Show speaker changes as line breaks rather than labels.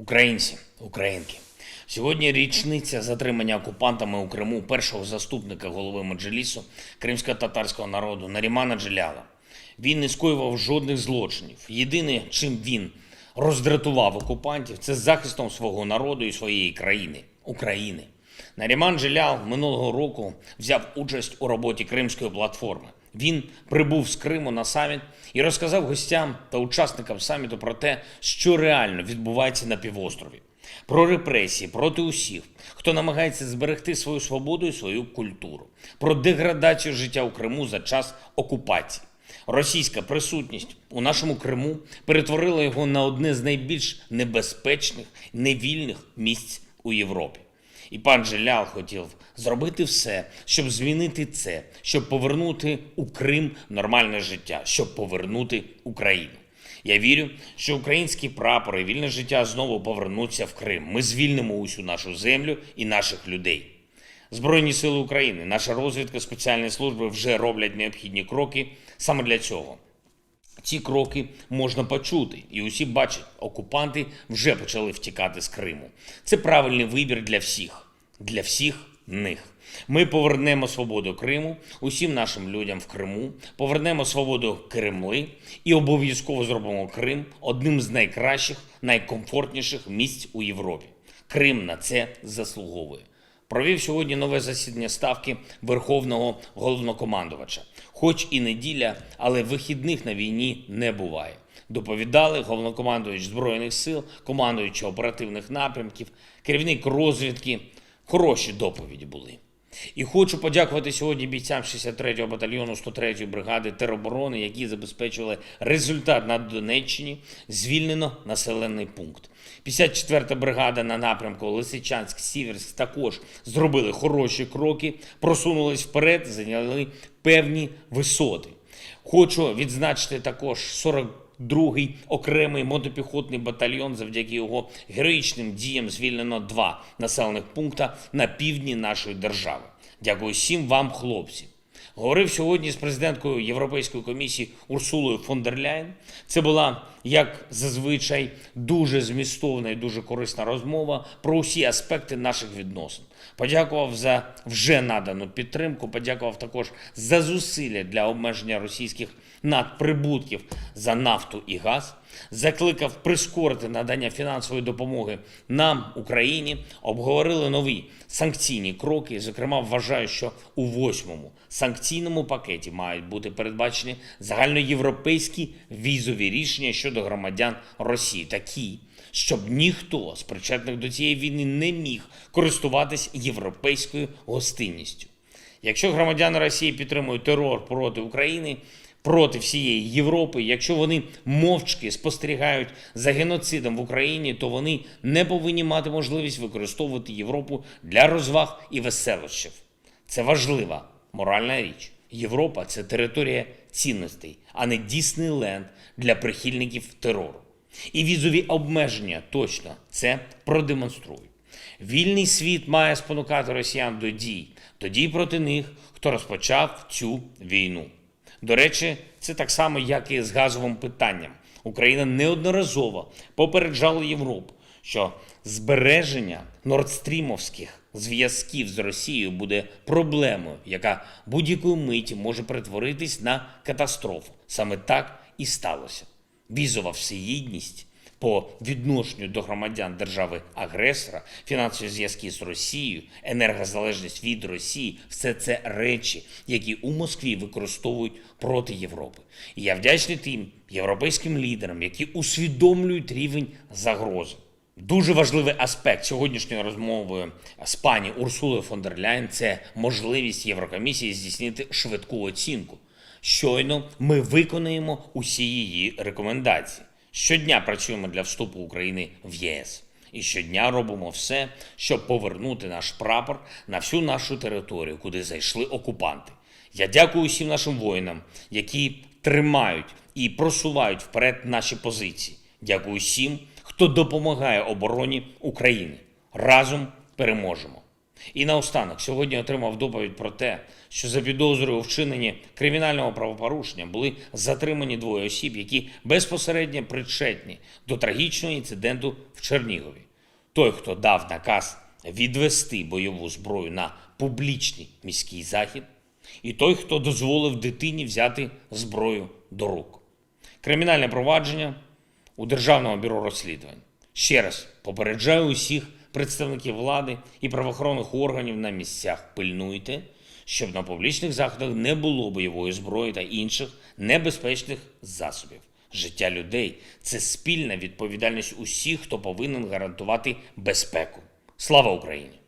Українці, українки, сьогодні річниця затримання окупантами у Криму першого заступника голови меджелісу кримсько-татарського народу Нарімана Джеляла. Він не скоював жодних злочинів. Єдине, чим він роздратував окупантів, це захистом свого народу і своєї країни України. Наріман Джелял минулого року взяв участь у роботі Кримської платформи. Він прибув з Криму на саміт і розказав гостям та учасникам саміту про те, що реально відбувається на півострові, про репресії проти усіх, хто намагається зберегти свою свободу і свою культуру, про деградацію життя у Криму за час окупації. Російська присутність у нашому Криму перетворила його на одне з найбільш небезпечних, невільних місць у Європі. І пан Джелял хотів зробити все, щоб змінити це, щоб повернути у Крим нормальне життя, щоб повернути Україну. Я вірю, що українські прапори вільне життя знову повернуться в Крим. Ми звільнимо усю нашу землю і наших людей. Збройні сили України, наша розвідка, спеціальні служби вже роблять необхідні кроки саме для цього. Ці кроки можна почути, і усі бачать, окупанти вже почали втікати з Криму. Це правильний вибір для всіх, для всіх них. Ми повернемо свободу Криму усім нашим людям в Криму, повернемо свободу Кремли і обов'язково зробимо Крим одним з найкращих, найкомфортніших місць у Європі. Крим на це заслуговує провів сьогодні нове засідання ставки Верховного головнокомандувача. Хоч і неділя, але вихідних на війні не буває. Доповідали головнокомандувач Збройних сил, командуючий оперативних напрямків, керівник розвідки. Хороші доповіді були. І хочу подякувати сьогодні бійцям 63-го батальйону 103-ї бригади тероборони, які забезпечили результат на Донеччині. Звільнено населений пункт. 54-та бригада на напрямку Лисичанськ, Сіверськ також зробили хороші кроки, просунулись вперед, зайняли певні висоти. Хочу відзначити також 42-й окремий мотопіхотний батальйон. Завдяки його героїчним діям звільнено два населених пункта на півдні нашої держави. Дякую всім вам, хлопці. Говорив сьогодні з президенткою Європейської комісії Урсулою фон дер Ляєн. Це була, як зазвичай, дуже змістовна і дуже корисна розмова про усі аспекти наших відносин. Подякував за вже надану підтримку. Подякував також за зусилля для обмеження російських надприбутків за нафту і газ. Закликав прискорити надання фінансової допомоги нам, Україні. Обговорили нові санкційні кроки. Зокрема, вважаю, що у восьмому санкційному пакеті мають бути передбачені загальноєвропейські візові рішення щодо громадян Росії, такі, щоб ніхто з причетних до цієї війни не міг користуватись європейською гостинністю. Якщо громадяни Росії підтримують терор проти України, проти всієї Європи, якщо вони мовчки спостерігають за геноцидом в Україні, то вони не повинні мати можливість використовувати Європу для розваг і веселощів. Це важлива моральна річ. Європа це територія цінностей, а не Діснейленд для прихильників терору. І візові обмеження точно це продемонструють. Вільний світ має спонукати росіян до дій, до дій проти них, хто розпочав цю війну. До речі, це так само, як і з газовим питанням. Україна неодноразово попереджала Європу, що збереження нордстрімовських зв'язків з Росією буде проблемою, яка будь-якої миті може перетворитись на катастрофу. Саме так і сталося. Візова всеїдність по відношенню до громадян держави-агресора, фінансові зв'язки з Росією, енергозалежність від Росії все це речі, які у Москві використовують проти Європи. І я вдячний тим європейським лідерам, які усвідомлюють рівень загрози. Дуже важливий аспект сьогоднішньої розмови з пані Урсулою фон дер Ляйн – це можливість Єврокомісії здійснити швидку оцінку. Щойно ми виконаємо усі її рекомендації. Щодня працюємо для вступу України в ЄС. І щодня робимо все, щоб повернути наш прапор на всю нашу територію, куди зайшли окупанти. Я дякую усім нашим воїнам, які тримають і просувають вперед наші позиції. Дякую всім, хто допомагає обороні України. Разом переможемо. І наостанок сьогодні отримав доповідь про те, що за підозрою у вчиненні кримінального правопорушення були затримані двоє осіб, які безпосередньо причетні до трагічного інциденту в Чернігові. Той, хто дав наказ відвести бойову зброю на публічний міський захід, і той, хто дозволив дитині взяти зброю до рук. Кримінальне провадження у Державному бюро розслідувань. Ще раз попереджаю усіх представників влади і правоохоронних органів на місцях. Пильнуйте, щоб на публічних заходах не було бойової зброї та інших небезпечних засобів. Життя людей це спільна відповідальність усіх, хто повинен гарантувати безпеку. Слава Україні!